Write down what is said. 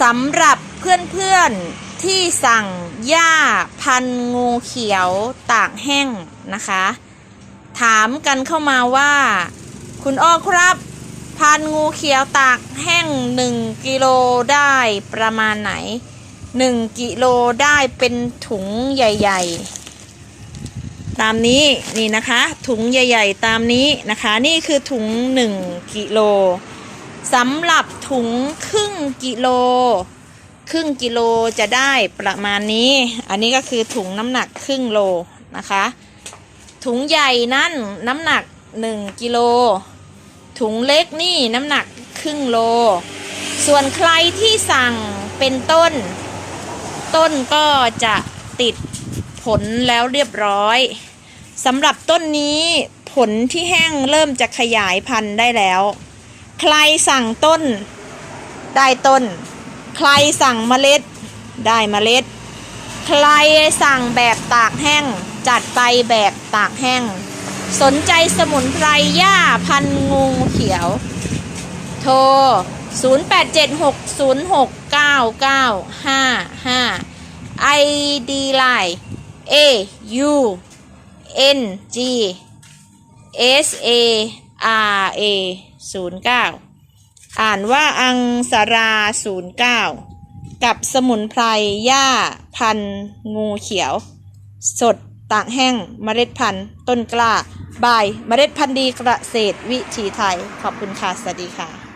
สำหรับเพื่อนๆที่สั่งหญ้าพันงูเขียวตากแห้งนะคะ ถามกันเข้ามาว่า คุณอ้อครับ พันงูเขียวตากแห้ง 1กิโลได้ประมาณไหน 1กิโลได้เป็นถุงใหญ่ ๆ ตามนี้นี่นะคะ ถุงใหญ่ ๆ ตามนี้นะคะ นี่คือถุง 1กิโล สำหรับถุงครึ่งกิโล ครึ่งกิโลจะได้ประมาณนี้ อันนี้ก็คือถุงน้ำหนักครึ่งโลนะคะ ถุงใหญ่นั่นน้ำหนัก 1 กิโล ถุงเล็กนี่น้ำหนักครึ่งโล ส่วนใครที่สั่งเป็นต้น ต้นก็จะติดผลแล้วเรียบร้อยสำหรับต้นนี้ผลที่แห้งเริ่มจะขยายพันธุ์ได้แล้ว ใครสั่งต้น ได้ต้น ใครสั่งเมล็ด ได้เมล็ด ใครสั่งแบบตากแห้ง จัดไปแบบตากแห้ง สนใจสมุนไพรหญ้าพันงูเขียว โทร 0876069955 ID Line A U N G S A R A 09 อ่านว่าอังสารา 09 กับสมุนไพรหญ้าพันงูเขียว สดตากแห้งเมล็ดพันธุ์ต้นกล้า บายเมล็ดพันธุ์ดีเกษตรวิถีไทย ขอบคุณค่ะ สวัสดีค่ะ